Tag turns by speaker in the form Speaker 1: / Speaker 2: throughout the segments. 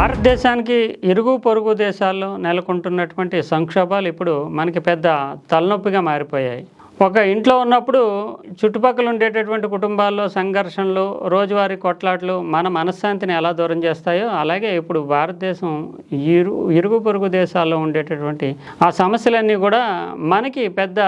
Speaker 1: భారతదేశానికి ఇరుగు పొరుగు దేశాల్లో నెలకొంటున్నటువంటి సంక్షోభాలు ఇప్పుడు మనకి పెద్ద తలనొప్పిగా మారిపోయాయి. ఒక ఇంట్లో ఉన్నప్పుడు చుట్టుపక్కల ఉండేటటువంటి కుటుంబాల్లో సంఘర్షణలు రోజువారీ కొట్లాట్లు మన మనశ్శాంతిని ఎలా దూరం చేస్తాయో అలాగే ఇప్పుడు భారతదేశం ఇరు ఇరుగు పొరుగు దేశాల్లో ఉండేటటువంటి ఆ సమస్యలన్నీ కూడా మనకి పెద్ద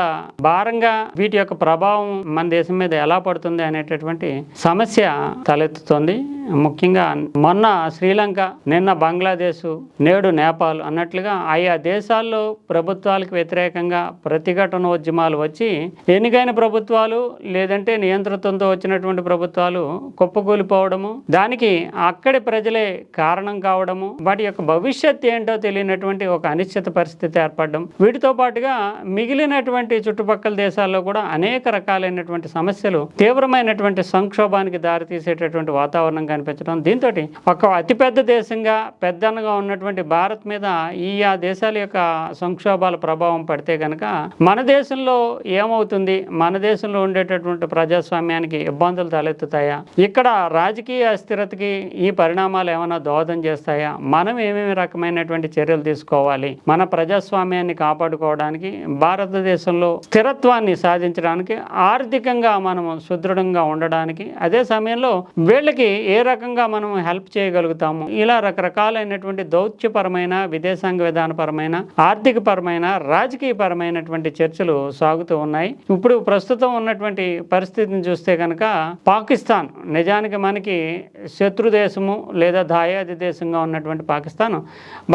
Speaker 1: భారంగా వీటి యొక్క ప్రభావం మన దేశం మీద ఎలా పడుతుంది అనేటటువంటి సమస్య తలెత్తుతోంది. ముఖ్యంగా మొన్న శ్రీలంక నిన్న బంగ్లాదేశ్ నేడు నేపాల్ అన్నట్లుగా ఆయా దేశాల్లో ప్రభుత్వాలకు వ్యతిరేకంగా ప్రతిఘటనోద్యమాలు వచ్చి ఎన్నికైన ప్రభుత్వాలు లేదంటే నియంత్రణతో వచ్చినటువంటి ప్రభుత్వాలు కుప్పకూలిపోవడము దానికి అక్కడి ప్రజలే కారణం కావడము వాటి యొక్క భవిష్యత్ ఏంటో తెలియనటువంటి ఒక అనిశ్చిత పరిస్థితి ఏర్పడడం వీటితో పాటుగా మిగిలినటువంటి చుట్టుపక్కల దేశాల్లో కూడా అనేక రకాలైనటువంటి సమస్యలు తీవ్రమైనటువంటి సంక్షోభానికి దారితీసేటటువంటి వాతావరణం కనిపించడం. దీంతో ఒక అతిపెద్ద దేశంగా పెద్దనగా ఉన్నటువంటి భారత్ మీద ఈ ఆ దేశాల యొక్క సంక్షోభాల ప్రభావం పడితే కనుక మన దేశంలో ఏమవుతుంది? మన దేశంలో ఉండేటటువంటి ప్రజాస్వామ్యానికి ఇబ్బందులు తలెత్తుతాయా? ఇక్కడ రాజకీయ అస్థిరతకి ఈ పరిణామాలు ఏమైనా దోహదం చేస్తాయా? మనం ఏమేమి రకమైనటువంటి చర్యలు తీసుకోవాలి? మన ప్రజాస్వామ్యాన్ని కాపాడుకోవడానికి భారతదేశంలో స్థిరత్వాన్ని సాధించడానికి ఆర్థికంగా మనం సుదృఢంగా ఉండడానికి అదే సమయంలో వీళ్ళకి ఏ రకంగా మనం హెల్ప్ చేయగలుగుతాము. ఇలా రకరకాలైనటువంటి దౌత్యపరమైన విదేశాంగ విధానపరమైన ఆర్థిక పరమైన రాజకీయ పరమైనటువంటి చర్చలు సాగుతూ ఉన్నాయి. ఇప్పుడు ప్రస్తుతం ఉన్నటువంటి పరిస్థితిని చూస్తే కనుక పాకిస్తాన్ నిజానికి మనకి శత్రు దేశము లేదా దాయాది దేశంగా ఉన్నటువంటి పాకిస్తాన్.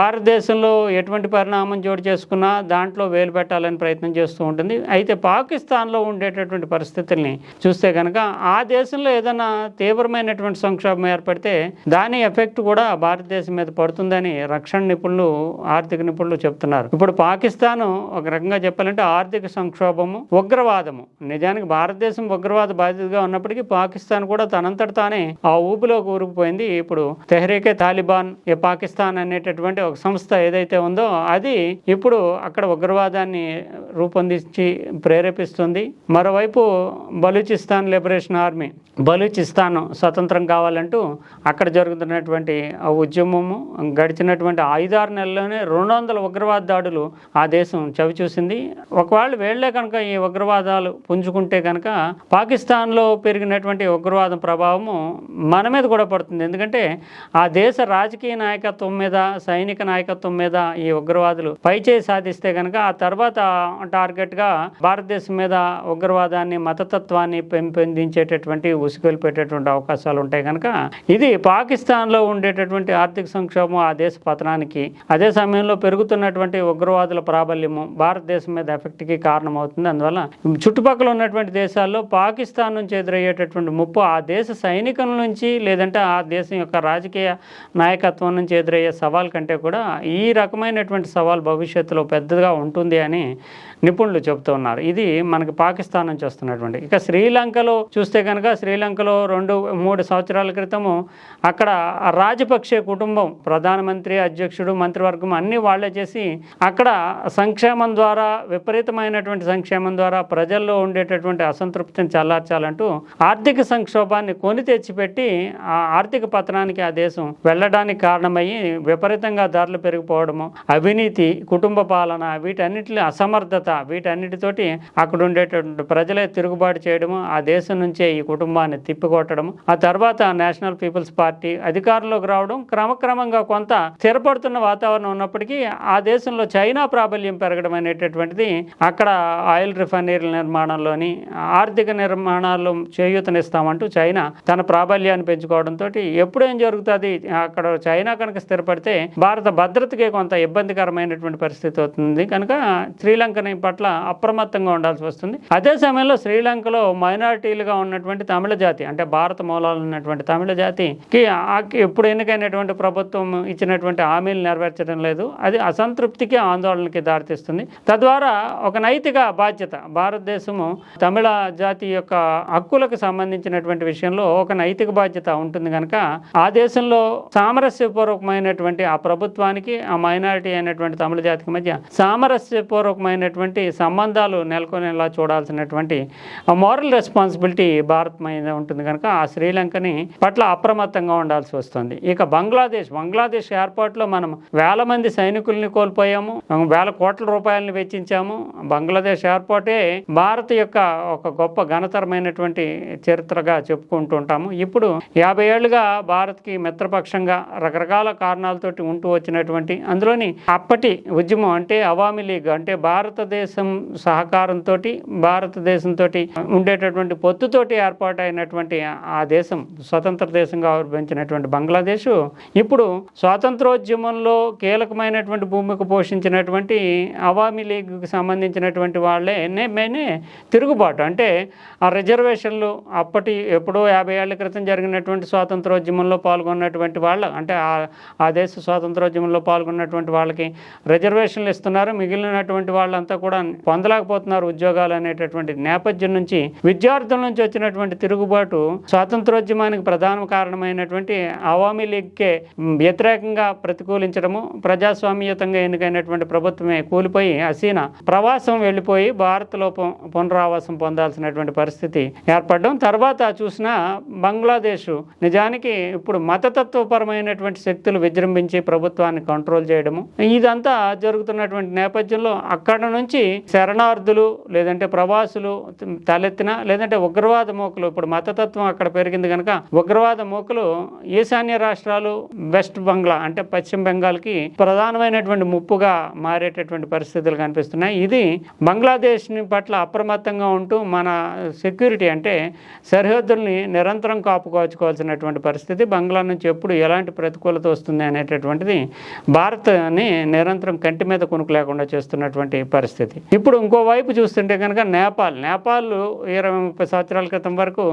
Speaker 1: భారతదేశంలో ఎటువంటి పరిణామం చోటు చేసుకున్నా దాంట్లో వేలు పెట్టాలని ప్రయత్నం చేస్తూ ఉంటుంది. అయితే పాకిస్తాన్లో ఉండేటటువంటి పరిస్థితుల్ని చూస్తే కనుక ఆ దేశంలో ఏదైనా తీవ్రమైనటువంటి సంక్షోభం ఏర్పడితే దాని ఎఫెక్ట్ కూడా భారతదేశం మీద పడుతుందని రక్షణ నిపుణులు ఆర్థిక నిపుణులు చెప్తున్నారు. ఇప్పుడు పాకిస్తాన్ ఒక రకంగా చెప్పాలంటే ఆర్థిక సంక్షోభము ఉగ్రవాదము. నిజానికి భారతదేశం ఉగ్రవాద బాధితగా ఉన్నప్పటికీ పాకిస్తాన్ కూడా తనంతట తానే ఆ ఊపిలో కూరుకుపోయింది. ఇప్పుడు తెహరీకే తాలిబాన్ ఏ పాకిస్తాన్ అనేటటువంటి ఒక సంస్థ ఏదైతే ఉందో అది ఇప్పుడు అక్కడ ఉగ్రవాదాన్ని రూపొందించి ప్రేరేపిస్తుంది. మరోవైపు బలూచిస్తాన్ లిబరేషన్ ఆర్మీ బలూచిస్తాన్ స్వతంత్రం కావాలంటూ అక్కడ జరుగుతున్నటువంటి ఆ ఉద్యమము గడిచినటువంటి ఐదారు నెలల్లోనే రెండు వందల ఉగ్రవాద దాడులు ఆ దేశం చవిచూసింది. ఒకవేళ వేళ్ళే కనుక ఈ ఉగ్రవాదాలు పుంజుకుంటే కనుక పాకిస్తాన్లో పెరిగినటువంటి ఉగ్రవాదం ప్రభావము మన మీద కూడా పడుతుంది. ఎందుకంటే ఆ దేశ రాజకీయ నాయకత్వం మీద సైనిక నాయకత్వం మీద ఈ ఉగ్రవాదులు పైచేయి సాధిస్తే కనుక ఆ తర్వాత టార్గెట్గా భారతదేశం మీద ఉగ్రవాదాన్ని మతతత్వాన్ని పెంపొందించేటటువంటి ఉసుగొలిపేటటువంటి అవకాశాలు ఉంటాయి కనుక ఇది పాకిస్తాన్లో ఉండేటటువంటి ఆర్థిక సంక్షోభం ఆ దేశ పతనానికి అదే సమయంలో పెరుగుతున్నటువంటి ఉగ్రవాదుల ప్రాబల్యము భారతదేశం మీద ఎఫెక్ట్కి కారణమవుతుంది. అందువల్ల చుట్టుపక్కల ఉన్నటువంటి దేశాల్లో పాకిస్తాన్ నుంచి ఎదురయ్యేటటువంటి ముప్పు ఆ దేశ సైనికుల నుంచి లేదంటే ఆ దేశం యొక్క రాజకీయ నాయకత్వం నుంచి ఎదురయ్యే సవాల్ కంటే కూడా ఈ రకమైనటువంటి సవాల్ భవిష్యత్తులో పెద్దగా ఉంటుంది అని నిపుణులు చెబుతూ ఉన్నారు. ఇది మనకి పాకిస్తాన్ నుంచి వస్తున్నటువంటి. ఇక శ్రీలంకలో చూస్తే కనుక శ్రీలంకలో రెండు మూడు సంవత్సరాల క్రితము అక్కడ రాజపక్షే కుటుంబం ప్రధానమంత్రి అధ్యక్షుడు మంత్రివర్గం అన్నీ వాళ్ళే చేసి అక్కడ సంక్షేమం ద్వారా విపరీతమైనటువంటి సంక్షేమం ద్వారా ప్రజల్లో ఉండేటటువంటి అసంతృప్తిని చల్లార్చాలంటూ ఆర్థిక సంక్షోభాన్ని కొని తెచ్చిపెట్టి ఆ ఆర్థిక పతనానికి ఆ దేశం వెళ్ళడానికి కారణమయ్యి విపరీతంగా ధరలు పెరిగిపోవడము అవినీతి కుటుంబ పాలన వీటన్నిటిని అసమర్థత వీటన్నిటితోటి అక్కడ ఉండేటటువంటి ప్రజలే తిరుగుబాటు చేయడము ఆ దేశం నుంచే ఈ కుటుంబాన్ని తిప్పికొట్టడము ఆ తర్వాత నేషనల్ పీపుల్స్ పార్టీ అధికారంలోకి రావడం క్రమక్రమంగా కొంత స్థిరపడుతున్న వాతావరణం ఉన్నప్పటికీ ఆ దేశంలో చైనా ప్రాబల్యం పెరగడం అనేటటువంటిది అక్కడ ఆయిల్ రిఫైనరీల నిర్మాణంలోని ఆర్థిక నిర్మాణాల్లో చేయూతనిస్తామంటూ చైనా తన ప్రాబల్యాన్ని పెంచుకోవడంతో ఎప్పుడేం జరుగుతుంది అక్కడ చైనా కనుక స్థిరపడితే భారత భద్రతకే కొంత ఇబ్బందికరమైనటువంటి పరిస్థితి అవుతుంది. కనుక శ్రీలంకని పట్ల అప్రమత్తంగా ఉండాల్సి వస్తుంది. అదే సమయంలో శ్రీలంకలో మైనారిటీలుగా ఉన్నటువంటి తమిళ జాతి అంటే భారత మూలాలు ఉన్నటువంటి తమిళ జాతికి ఎప్పుడు ఎన్నికైనటువంటి ప్రభుత్వం ఇచ్చినటువంటి హామీలు నెరవేర్చడం లేదు. అది అసంతృప్తికి ఆందోళనకి దారితీస్తుంది. తద్వారా ఒక నైతిక బాధ్యత భారతదేశము తమిళ జాతి యొక్క హక్కులకు సంబంధించినటువంటి విషయంలో ఒక నైతిక బాధ్యత ఉంటుంది కనుక ఆ దేశంలో సామరస్యపూర్వకమైనటువంటి ఆ ప్రభుత్వానికి ఆ మైనారిటీ అయినటువంటి తమిళ జాతికి మధ్య సామరస్యపూర్వకమైనటువంటి సంబంధాలు నెలకొనేలా చూడాల్సినటువంటి మోరల్ రెస్పాన్సిబిలిటీ భారత్ మీద ఉంటుంది కనుక ఆ శ్రీలంకని పట్ల అప్రమత్తంగా ఉండాల్సి వస్తుంది. ఇక బంగ్లాదేశ్ బంగ్లాదేశ్ ఏర్పాటులో మనం వేల మంది సైనికుల్ని కోల్పోయాము వేల కోట్ల రూపాయలను వెచ్చించాము. బంగ్లాదేశ్ ఏర్పాటే భారత్ యొక్క ఒక గొప్ప ఘనతరమైనటువంటి చరిత్రగా చెప్పుకుంటూ ఉంటాము. ఇప్పుడు యాభై ఏళ్ళుగా భారత్కి మిత్రపక్షంగా రకరకాల కారణాలతోటి ఉంటూ వచ్చినటువంటి అందులోని అప్పటి ఉద్యమం అంటే అవామి లీగ్ అంటే భారతదేశ సహకారంతో భారతదేశంతో ఉండేటటువంటి పొత్తుతోటి ఏర్పాటైనటువంటి ఆ దేశం స్వతంత్ర దేశంగా ఆవిర్భవించినటువంటి బంగ్లాదేశ్ ఇప్పుడు స్వాతంత్రోద్యమంలో కీలకమైనటువంటి భూమికి పోషించినటువంటి అవామీ లీగ్కి సంబంధించినటువంటి వాళ్ళే మేనే తిరుగుబాటు. అంటే ఆ రిజర్వేషన్లు అప్పటి ఎప్పుడో యాభై ఏళ్ళ క్రితం జరిగినటువంటి స్వాతంత్రోద్యమంలో పాల్గొన్నటువంటి వాళ్ళ అంటే ఆ- ఆ దేశ స్వాతంత్రోద్యమంలో పాల్గొన్నటువంటి వాళ్ళకి రిజర్వేషన్లు ఇస్తున్నారు. మిగిలినటువంటి వాళ్ళంతా కూడా పొందలేకపోతున్నారు ఉద్యోగాలు అనేటటువంటి నేపథ్యం నుంచి. విద్యార్థుల నుంచి వచ్చినటువంటి తిరుగుబాటు స్వాతంత్రోద్యమానికి ప్రధాన కారణమైనటువంటి అవామీ లీగ్కే వ్యతిరేకంగా ప్రతికూలించడము ప్రజాస్వామ్యతంగా ఎన్నికైనటువంటి ప్రభుత్వమే కూలిపోయి హసీనా ప్రవాసం వెళ్ళిపోయి భారత్లో పు- పునరావాసం పొందాల్సినటువంటి పరిస్థితి ఏర్పడడం. తర్వాత చూసిన బంగ్లాదేశ్ నిజానికి ఇప్పుడు మతతత్వపరమైనటువంటి శక్తులు విజృంభించి ప్రభుత్వాన్ని కంట్రోల్ చేయడము ఇదంతా జరుగుతున్నటువంటి నేపథ్యంలో అక్కడ నుంచి శరణార్థులు లేదంటే ప్రవాసులు తలెత్తిన లేదంటే ఉగ్రవాద మోకలు ఇప్పుడు మతతత్వం అక్కడ పెరిగింది కనుక ఉగ్రవాద మోకలు ఈశాన్య రాష్ట్రాలు వెస్ట్ బంగ్లా అంటే పశ్చిమ బెంగాల్కి ప్రధానమైనటువంటి ముప్పుగా మారేటటువంటి పరిస్థితులు కనిపిస్తున్నాయి. ఇది బంగ్లాదేశ్ని పట్ల అప్రమత్తంగా ఉంటూ మన సెక్యూరిటీ అంటే సరిహద్దుల్ని నిరంతరం కాపుకోచుకోవాల్సినటువంటి పరిస్థితి బంగ్లా నుంచి ఎప్పుడు ఎలాంటి ప్రతికూలత వస్తుంది అనేటటువంటిది భారత్ని నిరంతరం కంటి మీద కొనుక్కు లేకుండా చేస్తున్నటువంటి పరిస్థితి. ఇప్పుడు ఇంకోవైపు చూస్తుంటే కనుక నేపాల్ నేపాల్ ఇరవై ముప్పై సంవత్సరాల క్రితం వరకు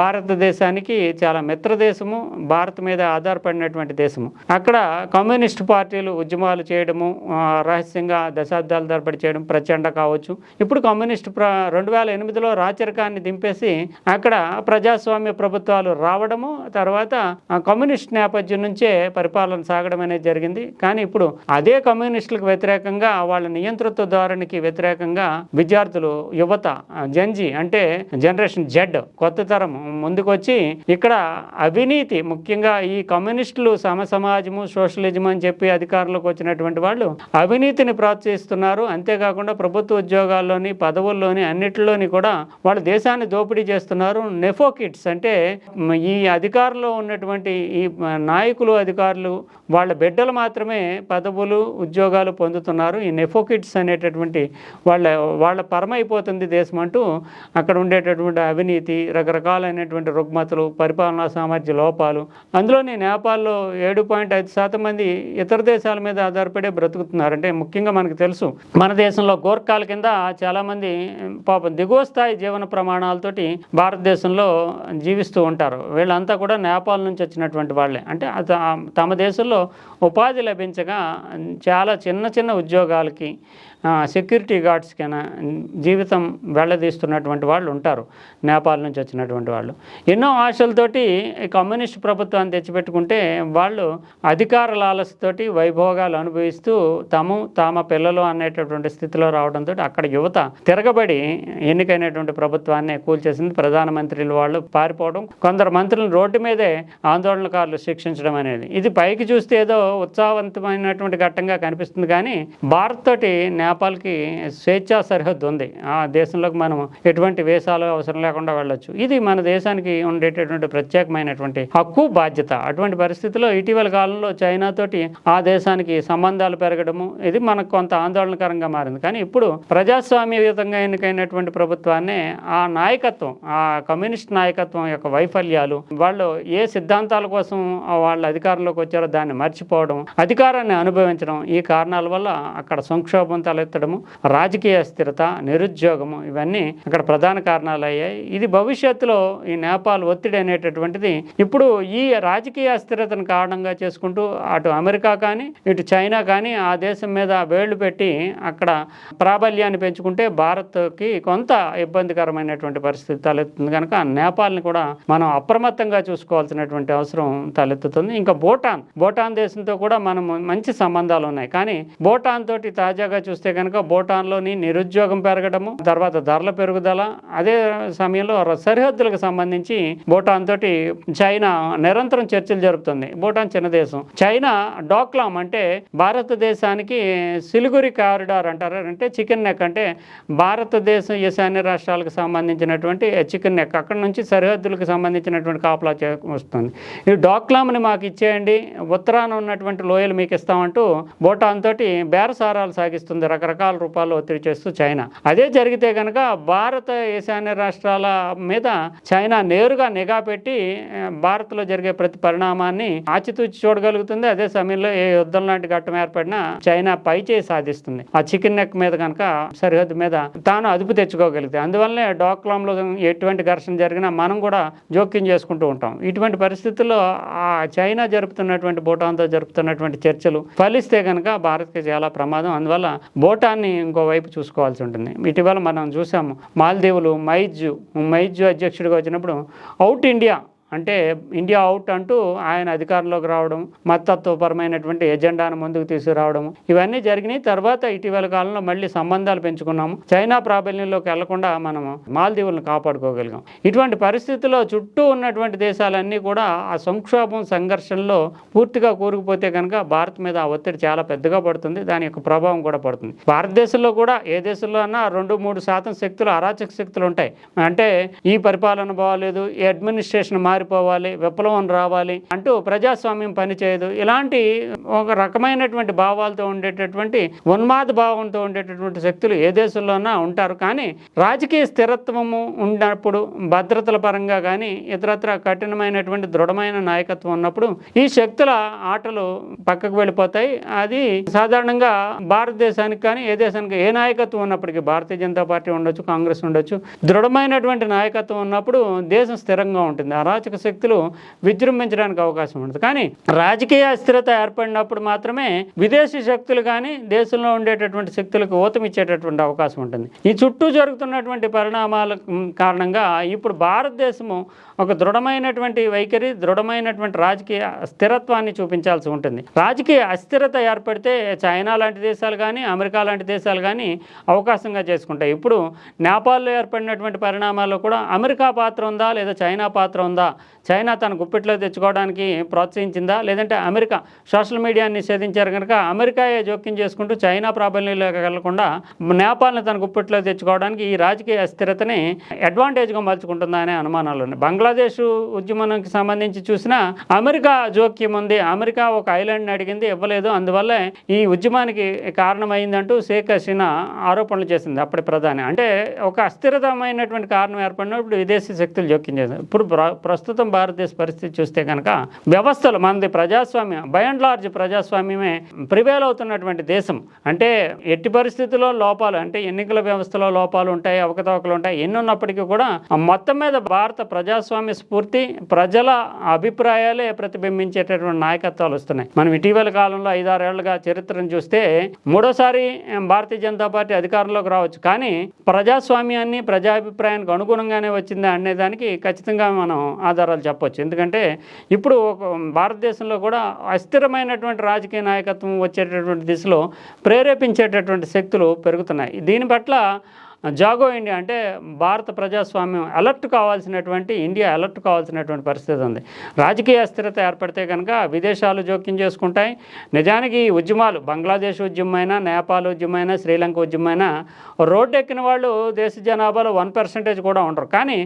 Speaker 1: భారతదేశానికి చాలా మిత్ర దేశము భారత్ మీద ఆధారపడినటువంటి దేశము. అక్కడ కమ్యూనిస్ట్ పార్టీలు ఉద్యమాలు చేయడము రహస్యంగా దశాబ్దాల తరబడి చేయడం ప్రచండ కావచ్చు. ఇప్పుడు కమ్యూనిస్ట్ ప్ర రెండు వేల ఎనిమిదిలో రాచరికాన్ని దింపేసి అక్కడ ప్రజాస్వామ్య ప్రభుత్వాలు రావడము తర్వాత ఆ కమ్యూనిస్ట్ నేపథ్యం నుంచే పరిపాలన సాగడం అనేది జరిగింది. కానీ ఇప్పుడు అదే కమ్యూనిస్టులకు వ్యతిరేకంగా వాళ్ళ నియంతృత్వ వారికి వ్యతిరేకంగా విద్యార్థులు యువత జంజి అంటే జనరేషన్ జెడ్ కొత్త తరం ముందుకొచ్చి ఇక్కడ అవినీతి ముఖ్యంగా ఈ కమ్యూనిస్టులు సమ సమాజము సోషలిజం అని చెప్పి అధికారంలోకి వచ్చినటువంటి వాళ్ళు అవినీతిని ప్రోత్సహిస్తున్నారు. అంతేకాకుండా ప్రభుత్వ ఉద్యోగాల్లోని పదవుల్లోని అన్నిటిలోని కూడా వాళ్ళు దేశాన్ని దోపిడీ చేస్తున్నారు. నెఫోకిట్స్ అంటే ఈ అధికారంలో ఉన్నటువంటి ఈ నాయకులు అధికారులు వాళ్ళ బిడ్డలు మాత్రమే పదవులు ఉద్యోగాలు పొందుతున్నారు. ఈ నెఫోకిట్స్ అనేటటువంటి వాళ్ళ వాళ్ళ పరమైపోతుంది దేశం అంటూ అక్కడ ఉండేటటువంటి అవినీతి రకరకాలైనటువంటి రుగ్మతలు పరిపాలనా సామర్థ్య లోపాలు అందులోని నేపాల్లో ఏడు పాయింట్ ఐదు శాతం మంది ఇతర దేశాల మీద ఆధారపడే బ్రతుకుతున్నారు. అంటే ముఖ్యంగా మనకు తెలుసు మన దేశంలో గోర్ఖాల కింద చాలామంది పాపం దిగువ స్థాయి జీవన ప్రమాణాలతోటి భారతదేశంలో జీవిస్తూ ఉంటారు. వీళ్ళంతా కూడా నేపాల్ నుంచి వచ్చినటువంటి వాళ్ళే. అంటే తమ దేశంలో ఉపాధి లభించగా చాలా చిన్న చిన్న ఉద్యోగాలకి సెక్యూరిటీ గార్డ్స్కైనా జీవితం వెళ్ళదీస్తున్నటువంటి వాళ్ళు ఉంటారు. నేపాల్ నుంచి వచ్చినటువంటి వాళ్ళు. ఎన్నో ఆశలతోటి కమ్యూనిస్ట్ ప్రభుత్వాన్ని తెచ్చిపెట్టుకుంటే వాళ్ళు అధికార లాలసతోటి వైభోగాలు అనుభవిస్తూ తాము తమ పిల్లలు అనేటటువంటి స్థితిలో రావడంతో అక్కడ యువత తిరగబడి ఎన్నికైనటువంటి ప్రభుత్వాన్ని కూల్చేసింది ప్రధానమంత్రులు వాళ్ళు పారిపోవడం. కొందరు మంత్రులను రోడ్డు మీదే ఆందోళనకారులు శిక్షించడం అనేది. ఇది పైకి చూస్తే ఏదో ఉత్సాహవంతమైనటువంటి ఘట్టంగా కనిపిస్తుంది కానీ భారత్ తోటి నేపాల్కి స్వేచ్ఛా సరిహద్దు ఉంది. ఆ దేశంలోకి మనం ఎటువంటి వేషాలు అవసరం లేకుండా వెళ్ళొచ్చు. ఇది మన దేశానికి ఉండేటటువంటి ప్రత్యేకమైనటువంటి హక్కు బాధ్యత. అటువంటి పరిస్థితిలో ఇటీవల కాలంలో చైనా తోటి ఆ దేశానికి సంబంధాలు పెరగడము ఇది మనకు కొంత ఆందోళనకరంగా మారింది. కానీ ఇప్పుడు ప్రజాస్వామ్యయుతంగా ఎన్నికైనటువంటి ప్రభుత్వాన్ని ఆ నాయకత్వం ఆ కమ్యూనిస్ట్ నాయకత్వం యొక్క వైఫల్యాలు వాళ్ళు ఏ సిద్ధాంతాల కోసం వాళ్ళ అధికారంలోకి వచ్చారో దాన్ని మర్చిపోవడం అధికారాన్ని అనుభవించడం ఈ కారణాల వల్ల అక్కడ సంక్షోభం తల తలెత్తడము రాజకీయ స్థిరత నిరుద్యోగము ఇవన్నీ అక్కడ ప్రధాన కారణాలు అయ్యాయి ఇది భవిష్యత్తులో ఈ నేపాల్ ఒత్తిడి అనేటటువంటిది ఇప్పుడు ఈ రాజకీయ అస్థిరతను కారణంగా చేసుకుంటూ అటు అమెరికా కానీ ఇటు చైనా కానీ ఆ దేశం మీద వేళ్ళు పెట్టి అక్కడ ప్రాబల్యాన్ని పెంచుకుంటే భారత్కి కొంత ఇబ్బందికరమైనటువంటి పరిస్థితి తలెత్తుంది కనుక నేపాల్ని కూడా మనం అప్రమత్తంగా చూసుకోవాల్సినటువంటి అవసరం తలెత్తుతుంది. ఇంకా భూటాన్ భూటాన్ దేశంతో కూడా మనం మంచి సంబంధాలు ఉన్నాయి. కానీ భూటాన్ తోటి తాజాగా చూస్తే కనుక భూటాన్లోని నిరుద్యోగం పెరగడము తర్వాత ధరల పెరుగుదల అదే సమయంలో సరిహద్దులకు సంబంధించి భూటాన్ తోటి చైనా నిరంతరం చర్చలు జరుపుతుంది. భూటాన్ చిన్న దేశం. చైనా డోక్లాం అంటే భారతదేశానికి సిలిగురి కారిడార్ అంటారు. అంటే చికెన్ నెక్ అంటే భారతదేశం ఈశాన్య రాష్ట్రాలకు సంబంధించినటువంటి చికెన్ నెక్. అక్కడ నుంచి సరిహద్దులకు సంబంధించినటువంటి కాపలా వస్తుంది. ఈ డోక్లాంని మాకు ఇచ్చేయండి. ఉత్తరాన ఉన్నటువంటి లోయలు మీకు ఇస్తామంటూ భూటాన్ తోటి బేరసారాలు సాగిస్తుంది రకరకాల రూపాల్లో ఒత్తిడి చేస్తూ చైనా. అదే జరిగితే కనుక భారత ఈశాన్య రాష్ట్రాల మీద చైనా నేరుగా నిఘా పెట్టి భారత్లో జరిగే ప్రతి పరిణామాన్ని ఆచితూచి చూడగలుగుతుంది. అదే సమయంలో ఏ యుద్ధం లాంటి ఘట్టం ఏర్పడినా చైనా పై చేయి సాధిస్తుంది. ఆ చికెన్ నెక్ మీద కనుక సరిహద్దు మీద తాను అదుపు తెచ్చుకోగలిగితే అందువల్లనే డోక్లాంలో ఎటువంటి ఘర్షణ జరిగినా మనం కూడా జోక్యం చేసుకుంటూ ఉంటాం. ఇటువంటి పరిస్థితుల్లో ఆ చైనా జరుపుతున్నటువంటి భూటాన్తో జరుపుతున్నటువంటి చర్చలు ఫలిస్తే కనుక భారత్కి చాలా ప్రమాదం. అందువల్ల భూటాన్ని ఇంకోవైపు చూసుకోవాల్సి ఉంటుంది. ఇటీవల మనం చూసాము మాల్దీవులు మైజు మైజు అధ్యక్షుడిగా వచ్చినప్పుడు అవుట్ ఇండియా అంటే ఇండియా అవుట్ అంటూ ఆయన అధికారంలోకి రావడం మతత్వపరమైనటువంటి ఎజెండాను ముందుకు తీసుకురావడం ఇవన్నీ జరిగినాయి. తర్వాత ఇటీవల కాలంలో మళ్ళీ సంబంధాలు పెంచుకున్నాము. చైనా ప్రాబల్యంలోకి వెళ్ళకుండా మనము మాల్దీవులను కాపాడుకోగలిగాం. ఇటువంటి పరిస్థితుల్లో చుట్టూ ఉన్నటువంటి దేశాలన్నీ కూడా ఆ సంక్షోభం సంఘర్షణలో పూర్తిగా కూరుకుపోతే కనుక భారత్ మీద ఆ ఒత్తిడి చాలా పెద్దగా పడుతుంది. దాని యొక్క ప్రభావం కూడా పడుతుంది. భారతదేశంలో కూడా ఏ దేశంలో అన్నా రెండు మూడు శాతం శక్తులు అరాచక శక్తులు ఉంటాయి. అంటే ఈ పరిపాలన బాగాలేదు ఈ అడ్మినిస్ట్రేషన్ పారిపోవాలి విప్లవం రావాలి అంటూ ప్రజాస్వామ్యం పనిచేయదు. ఇలాంటి ఒక రకమైనటువంటి భావాలతో ఉండేటటువంటి ఉన్మాద భావంతో ఉండేటటువంటి శక్తులు ఏ దేశంలోనా ఉంటారు. కానీ రాజకీయ స్థిరత్వము ఉన్నప్పుడు భద్రతల పరంగా కానీ ఇతరత్ర కఠినమైనటువంటి దృఢమైన నాయకత్వం ఉన్నప్పుడు ఈ శక్తుల ఆటలు పక్కకు వెళ్ళిపోతాయి. అది సాధారణంగా భారతదేశానికి కానీ ఏ దేశానికి ఏ నాయకత్వం ఉన్నప్పటికీ భారతీయ జనతా పార్టీ ఉండొచ్చు కాంగ్రెస్ ఉండొచ్చు. దృఢమైనటువంటి నాయకత్వం ఉన్నప్పుడు దేశం స్థిరంగా ఉంటుంది. అరాచక శక్తులు విజృంభించడానికి అవకాశం ఉంటుంది కానీ రాజకీయ అస్థిరత ఏర్పడినప్పుడు మాత్రమే విదేశీ శక్తులు కానీ దేశంలో ఉండేటటువంటి శక్తులకు ఊతమిచ్చేటటువంటి అవకాశం ఉంటుంది. ఈ చుట్టూ జరుగుతున్నటువంటి పరిణామాల కారణంగా ఇప్పుడు భారతదేశము ఒక దృఢమైనటువంటి వైఖరి దృఢమైనటువంటి రాజకీయ స్థిరత్వాన్ని చూపించాల్సి ఉంటుంది. రాజకీయ అస్థిరత ఏర్పడితే చైనా లాంటి దేశాలు కానీ అమెరికా లాంటి దేశాలు కానీ అవకాశంగా చేసుకుంటాయి. ఇప్పుడు నేపాల్లో ఏర్పడినటువంటి పరిణామాల్లో కూడా అమెరికా పాత్ర ఉందా లేదా చైనా పాత్ర ఉందా చైనా తన గుప్పిట్లో తెచ్చుకోవడానికి ప్రోత్సహించిందా? లేదంటే అమెరికా సోషల్ మీడియాని నిషేధించారు కనుక అమెరికాయే జోక్యం చేసుకుంటూ చైనా ప్రాబల్యంలోకి వెళ్ళకుండా నేపాల్ని తన గుప్పిట్లో తెచ్చుకోవడానికి ఈ రాజకీయ అస్థిరతని అడ్వాంటేజ్గా మలుచుకుంటుందా అనే అనుమానాలు ఉన్నాయి. బంగ్లాదేశ్ ఉద్యమానికి సంబంధించి చూసినా అమెరికా జోక్యం ఉంది. అమెరికా ఒక ఐలాండ్ని అడిగింది ఇవ్వలేదు. అందువల్ల ఈ ఉద్యమానికి కారణమైందంటూ షేక్ హసీనా ఆరోపణలు చేసింది అప్పటి ప్రధాని. అంటే ఒక అస్థిరతమైనటువంటి కారణం ఏర్పడినప్పుడు విదేశీ శక్తులు జోక్యం చేసింది ఇప్పుడు ప్రస్తుతం ప్రస్తుతం భారతదేశ పరిస్థితి చూస్తే కనుక వ్యవస్థలు మనది ప్రజాస్వామ్యం బై అండ్ లార్జ్ ప్రజాస్వామ్యమే ప్రివేల్ అవుతున్నటువంటి దేశం. అంటే ఎట్టి పరిస్థితుల్లో లోపాలు అంటే ఎన్నికల వ్యవస్థలో లోపాలు ఉంటాయి అవకతవకలు ఉంటాయి ఎన్ని ఉన్నప్పటికీ కూడా మొత్తం మీద భారత ప్రజాస్వామ్య స్ఫూర్తి ప్రజల అభిప్రాయాలే ప్రతిబింబించేటటువంటి నాయకత్వాలు వస్తున్నాయి. మనం ఇటీవల కాలంలో ఐదారేళ్ళుగా చరిత్రను చూస్తే మూడోసారి భారతీయ జనతా పార్టీ అధికారంలోకి రావచ్చు. కానీ ప్రజాస్వామ్యాన్ని ప్రజాభిప్రాయానికి అనుగుణంగానే వచ్చిందా అనేదానికి ఖచ్చితంగా మనం ఆధారాలు చెప్పొచ్చు. ఎందుకంటే ఇప్పుడు ఒక భారతదేశంలో కూడా అస్థిరమైనటువంటి రాజకీయ నాయకత్వం వచ్చేటటువంటి దిశలో ప్రేరేపించేటటువంటి శక్తులు పెరుగుతున్నాయి. దీని పట్ల జాగో ఇండియా అంటే భారత ప్రజాస్వామ్యం అలర్ట్ కావాల్సినటువంటి ఇండియా అలర్ట్ కావాల్సినటువంటి పరిస్థితి ఉంది. రాజకీయ అస్థిరత ఏర్పడితే కనుక విదేశాలు జోక్యం చేసుకుంటాయి. నిజానికి ఈ ఉద్యమాలు బంగ్లాదేశ్ ఉద్యమైనా నేపాల్ ఉద్యమైనా శ్రీలంక ఉద్యమైనా రోడ్డు ఎక్కిన వాళ్ళు దేశ జనాభాలో వన్ పర్సెంటేజ్ కూడా ఉండరు. కానీ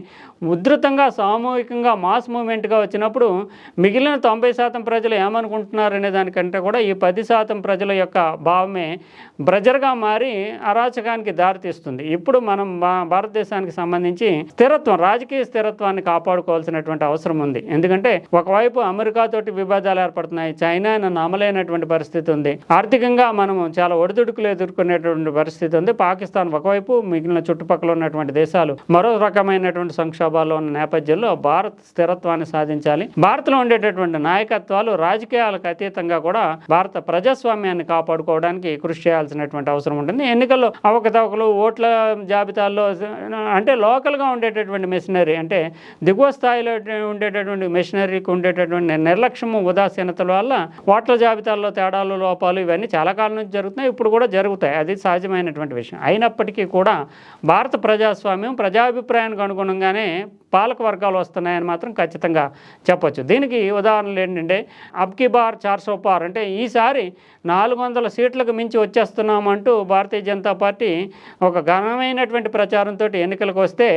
Speaker 1: ఉధృతంగా సామూహికంగా మాస్ మూమెంట్గా వచ్చినప్పుడు మిగిలిన తొంభై శాతం ప్రజలు ఏమనుకుంటున్నారు అనే దానికంటే కూడా ఈ పది శాతం ప్రజల యొక్క భావమే బ్రజర్గా మారి అరాచకానికి దారితీస్తుంది. ఇప్పుడు మనం మా భారతదేశానికి సంబంధించి స్థిరత్వం రాజకీయ స్థిరత్వాన్ని కాపాడుకోవాల్సినటువంటి అవసరం ఉంది. ఎందుకంటే ఒకవైపు అమెరికాతోటి విభేదాలు ఏర్పడుతున్నాయి చైనా నమ్మలేనటువంటి పరిస్థితి ఉంది. ఆర్థికంగా మనం చాలా ఒడిదుడుకులు ఎదుర్కొనేటువంటి పరిస్థితి ఉంది. పాకిస్తాన్ ఒకవైపు మిగిలిన చుట్టుపక్కల ఉన్నటువంటి దేశాలు మరో రకమైనటువంటి సంక్షోభాల్లో ఉన్న నేపథ్యంలో భారత్ స్థిరత్వాన్ని సాధించాలి. భారత్లో ఉండేటటువంటి నాయకత్వాలు రాజకీయాలకు అతీతంగా కూడా భారత ప్రజాస్వామ్యాన్ని కాపాడుకోవడానికి కృషి చేయాల్సినటువంటి అవసరం ఉంటుంది. ఎన్నికల్లో అవకతవకలు ఓట్ల జాబితాల్లో అంటే లోకల్గా ఉండేటటువంటి మెషినరీ అంటే దిగువ స్థాయిలో ఉండేటటువంటి మెషినరీకి ఉండేటటువంటి నిర్లక్ష్యము ఉదాసీనతల వల్ల ఓట్ల జాబితాల్లో తేడాలు లోపాలు ఇవన్నీ చాలా కాలం నుంచి జరుగుతున్నాయి. ఇప్పుడు కూడా జరుగుతాయి. అది సహజమైనటువంటి విషయం. అయినప్పటికీ కూడా భారత ప్రజాస్వామ్యం ప్రజాభిప్రాయానికి అనుగుణంగానే పాలక వర్గాలు వస్తున్నాయని మాత్రం ఖచ్చితంగా చెప్పొచ్చు. దీనికి ఉదాహరణలు ఏంటంటే అబ్కి బార్ చార్సో పార్ అంటే ఈసారి నాలుగు వందల సీట్లకు మించి వచ్చేస్తున్నామంటూ భారతీయ జనతా పార్టీ ఒక ఘనమైనటువంటి ప్రచారంతో ఎన్నికలకు వస్తే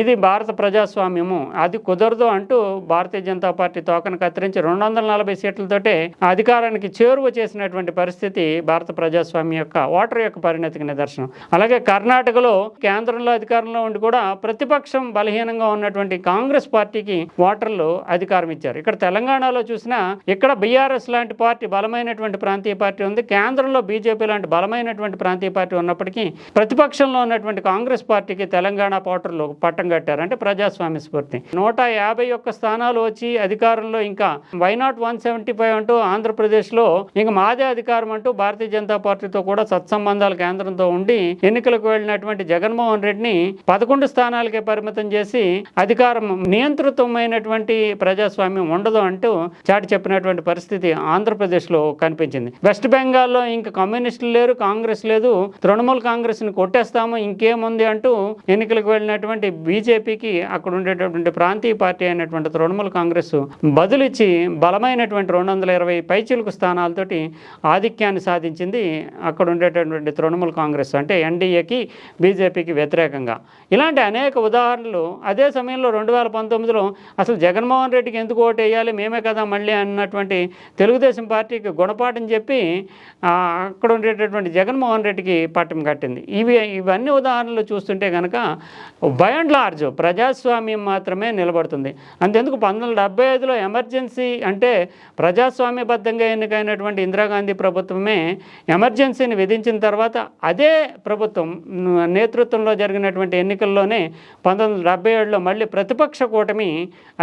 Speaker 1: ఇది భారత ప్రజాస్వామ్యము. అది కుదరదు అంటూ భారతీయ జనతా పార్టీ తోకను కత్తిరించి రెండు వందల నలభై సీట్లతోటే అధికారానికి చేరువ చేసినటువంటి పరిస్థితి భారత ప్రజాస్వామ్యం యొక్క ఓటర్ యొక్క పరిణతికి నిదర్శనం. అలాగే కర్ణాటకలో కేంద్రంలో అధికారంలో ఉండి కూడా ప్రతిపక్షం బలహీనంగా ఉన్నటువంటి కాంగ్రెస్ పార్టీకి ఓటర్లు అధికారం ఇచ్చారు. ఇక్కడ తెలంగాణలో చూసినా ఇక్కడ బీఆర్ఎస్ లాంటి పార్టీ బలమైనటువంటి ప్రాంతీయ పార్టీ ఉంది. కేంద్రంలో బీజేపీ లాంటి బలమైనటువంటి ప్రాంతీయ పార్టీ ఉన్నప్పటికీ ప్రతిపక్షంలో ఉన్నటువంటి కాంగ్రెస్ పార్టీకి తెలంగాణ పోటర్లు పట్టం కట్టారు. అంటే ప్రజాస్వామ్య స్ఫూర్తి. నూట యాభై ఒక్క స్థానాలు వచ్చి అధికారంలో ఇంకా why not one seventy five అంటూ ఆంధ్రప్రదేశ్లో ఇంకా మాదే అధికారం అంటూ భారతీయ జనతా పార్టీతో కూడా సత్సంబంధాలు కేంద్రంతో ఉండి ఎన్నికలకు వెళ్ళినటువంటి జగన్మోహన్ రెడ్డిని పదకొండు స్థానాలకే పరిమితం చేసి అధికారం నియంత్రితమైనటువంటి ప్రజాస్వామ్యం ఉండదు అంటూ చాటి చెప్పినటువంటి పరిస్థితి ఆంధ్రప్రదేశ్లో కనిపించింది. వెస్ట్ బెంగాల్లో ఇంకా కమ్యూనిస్టులు లేరు కాంగ్రెస్ లేదు. తృణమూల్ కాంగ్రెస్ని కొట్టేస్తాము ఇంకేముంది అంటూ ఎన్నికలకు వెళ్ళినటువంటి బీజేపీకి అక్కడ ఉండేటటువంటి ప్రాంతీయ పార్టీ అయినటువంటి తృణమూల్ కాంగ్రెస్ బదులిచ్చి బలమైనటువంటి రెండు వందల ఇరవై పైచిలుకు స్థానాలతోటి ఆధిక్యాన్ని సాధించింది అక్కడ ఉండేటటువంటి తృణమూల్ కాంగ్రెస్ అంటే ఎన్డీఏకి బీజేపీకి వ్యతిరేకంగా. ఇలాంటి అనేక ఉదాహరణలు అదే సమయంలో రెండు వేల పంతొమ్మిదిలో అసలు జగన్మోహన్ రెడ్డికి ఎందుకు ఓటు వేయాలి మేమే కదా మళ్ళీ అన్నటువంటి తెలుగుదేశం పార్టీకి గుణపాఠం చెప్పి అక్కడ ఉండేటటువంటి జగన్మోహన్ రెడ్డికి పట్టం కట్టింది. ఇవి ఇవన్నీ ఉదాహరణలు చూస్తుంటే కనుక బై అండ్ లార్జ్ ప్రజాస్వామ్యం మాత్రమే నిలబడుతుంది. అంతెందుకు పంతొమ్మిది డెబ్బై ఐదులో ఎమర్జెన్సీ అంటే ప్రజాస్వామ్యబద్ధంగా ఎన్నికైనటువంటి ఇందిరాగాంధీ ప్రభుత్వమే ఎమర్జెన్సీని విధించిన తర్వాత అదే ప్రభుత్వం నేతృత్వంలో జరిగినటువంటి ఎన్నికల్లోనే పంతొమ్మిది వందల డెబ్బై ఏడులో మళ్ళీ ప్రతిపక్ష కూటమి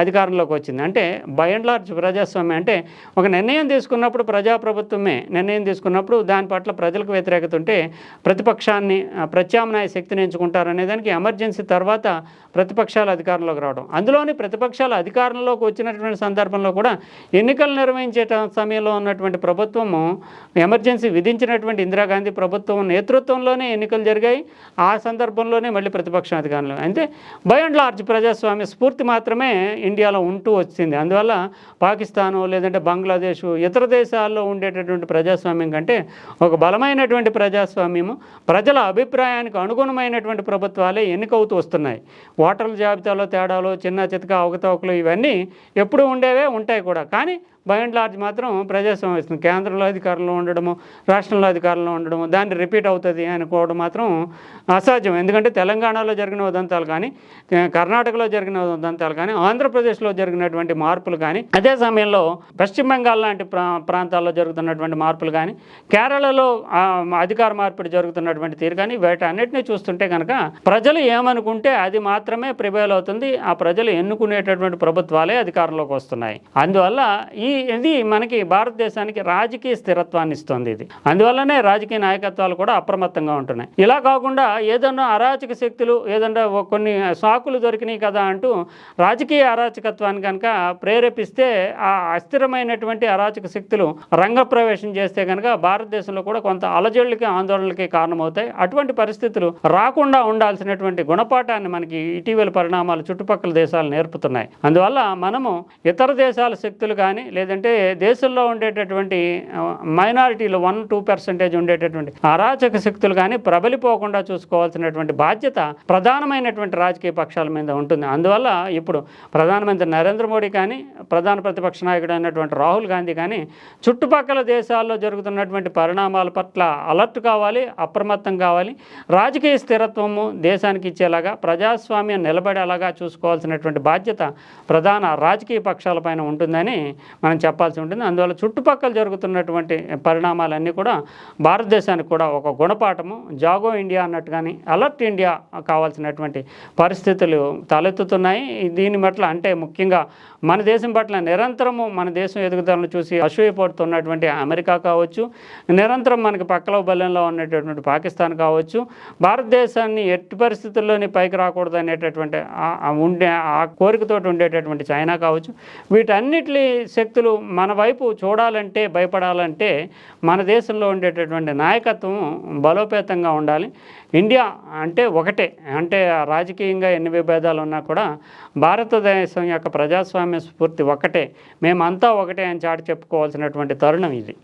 Speaker 1: అధికారంలోకి వచ్చింది. అంటే బై అండ్ లార్జ్ ప్రజాస్వామ్యం అంటే ఒక నిర్ణయం తీసుకున్నప్పుడు ప్రజాప్రభుత్వమే నిర్ణయం తీసుకున్నప్పుడు దాని పట్ల ప్రజలకు వ్యతిరేకత ఉంటే ప్రతిపక్షాన్ని ప్రత్యామ్నాయ శక్తిని ఎంచుకుంటారు అనేదానికి ఎమర్జెన్సీ తర్వాత ప్రతిపక్షాలు అధికారంలోకి రావడం. అందులోని ప్రతిపక్షాలు అధికారంలోకి వచ్చినటువంటి సందర్భంలో కూడా ఎన్నికలు నిర్వహించే సమయంలో ఉన్నటువంటి ప్రభుత్వము ఎమర్జెన్సీ విధించినటువంటి ఇందిరాగాంధీ ప్రభుత్వం నేతృత్వంలోనే ఎన్నికలు జరిగాయి. ఆ సందర్భంలోనే మళ్ళీ ప్రతిపక్షం అధికారంలో. అంటే బై అండ్ లార్జ్ ప్రజాస్వామ్య స్ఫూర్తి మాత్రమే ఇండియాలో ఉంటూ వచ్చింది. అందువల్ల పాకిస్తాను లేదంటే బంగ్లాదేశ్ ఇతర దేశాల్లో ఉండేటటువంటి ప్రజాస్వామ్యం కంటే ఒక బలమైనటువంటి ప్రజాస్వామ్యము ప్రజల అభిప్రాయానికి అనుగుణమైనటువంటి ప్రభుత్వాలే ఎన్నికవుతూ వస్తున్నాయి. ఓటర్ల జాబితాలో తేడాలు చిన్న చితక అవకతవకలు ఇవన్నీ ఎప్పుడు ఉండేవే ఉంటాయి కూడా. కానీ బై అండ్ లార్జ్ మాత్రం ప్రజాస్వామ్యం ఇస్తుంది కేంద్రంలో అధికారంలో ఉండడము రాష్ట్రంలో అధికారంలో ఉండడము దాన్ని రిపీట్ అవుతుంది అనుకోవడం మాత్రం అసాధ్యం. ఎందుకంటే తెలంగాణలో జరిగిన ఉదంతాలు కానీ కర్ణాటకలో జరిగిన ఉదంతాలు కానీ ఆంధ్రప్రదేశ్లో జరిగినటువంటి మార్పులు కానీ అదే సమయంలో పశ్చిమ బెంగాల్ లాంటి ప్రా ప్రాంతాల్లో జరుగుతున్నటువంటి మార్పులు కానీ కేరళలో అధికార మార్పిడి జరుగుతున్నటువంటి తీరు కానీ వీటన్నిటిని చూస్తుంటే కనుక ప్రజలు ఏమనుకుంటే అది మాత్రమే ప్రివైల్ అవుతుంది ఆ ప్రజలు ఎన్నుకునేటటువంటి ప్రభుత్వాలే అధికారంలోకి వస్తున్నాయి. అందువల్ల ఈ ఇది మనకి భారతదేశానికి రాజకీయ స్థిరత్వాన్ని ఇస్తుంది ఇది. అందువల్లనే రాజకీయ నాయకత్వాలు కూడా అప్రమత్తంగా ఉంటున్నాయి. ఇలా కాకుండా ఏదన్నా అరాచక శక్తులు ఏదన్నా కొన్ని సాకులు దొరికినాయి కదా అంటూ రాజకీయ అరాచకత్వాన్ని కనుక ప్రేరేపిస్తే ఆ అస్థిరమైనటువంటి అరాచక శక్తులు రంగప్రవేశం చేస్తే కనుక భారతదేశంలో కూడా కొంత అలజడులకి ఆందోళనలకి కారణమవుతాయి. అటువంటి పరిస్థితులు రాకుండా ఉండాల్సినటువంటి గుణపాఠాన్ని మనకి ఇటీవల పరిణామాలు చుట్టుపక్కల దేశాలు నేర్పుతున్నాయి. అందువల్ల మనము ఇతర దేశాల శక్తులు కానీ ఏదంటే దేశంలో ఉండేటటువంటి మైనారిటీలు వన్ టూ పర్సెంటేజ్ ఉండేటటువంటి అరాచక శక్తులు కానీ ప్రబలిపోకుండా చూసుకోవాల్సినటువంటి బాధ్యత ప్రధానమైనటువంటి రాజకీయ పక్షాల మీద ఉంటుంది. అందువల్ల ఇప్పుడు ప్రధానమంత్రి నరేంద్ర మోడీ కానీ ప్రధాన ప్రతిపక్ష నాయకుడు అయినటువంటి రాహుల్ గాంధీ కానీ చుట్టుపక్కల దేశాల్లో జరుగుతున్నటువంటి పరిణామాల పట్ల అలర్ట్ కావాలి అప్రమత్తం కావాలి. రాజకీయ స్థిరత్వము దేశానికి ఇచ్చేలాగా ప్రజాస్వామ్యం నిలబడేలాగా చూసుకోవాల్సినటువంటి బాధ్యత ప్రధాన రాజకీయ పక్షాలపైన ఉంటుందని మనం మనం చెప్పాల్సి ఉంటుంది. అందువల్ల చుట్టుపక్కల జరుగుతున్నటువంటి పరిణామాలన్నీ కూడా భారతదేశానికి కూడా ఒక గుణపాఠము. జాగో ఇండియా అన్నట్టు కానీ అలర్ట్ ఇండియా కావాల్సినటువంటి పరిస్థితులు తలెత్తుతున్నాయి. దీని పట్ల అంటే ముఖ్యంగా మన దేశం పట్ల నిరంతరము మన దేశం ఎదుగుదలను చూసి అసూయపడుతున్నటువంటి అమెరికా కావచ్చు నిరంతరం మనకి పక్కలో బలంలో ఉన్నటువంటి పాకిస్తాన్ కావచ్చు భారతదేశాన్ని ఎట్టి పరిస్థితుల్లోని పైకి రాకూడదు అనేటటువంటి ఉండే ఆ కోరికతోటి ఉండేటటువంటి చైనా కావచ్చు. వీటన్నిటి వ్యక్తులు మన వైపు చూడాలంటే భయపడాలంటే మన దేశంలో ఉండేటటువంటి నాయకత్వం బలోపేతంగా ఉండాలి. ఇండియా అంటే ఒకటే. అంటే రాజకీయంగా ఎన్ని విభేదాలు ఉన్నా కూడా భారతదేశం యొక్క ప్రజాస్వామ్య స్ఫూర్తి ఒకటే మేమంతా ఒకటే అని చాటి చెప్పుకోవాల్సినటువంటి తరుణం ఇది.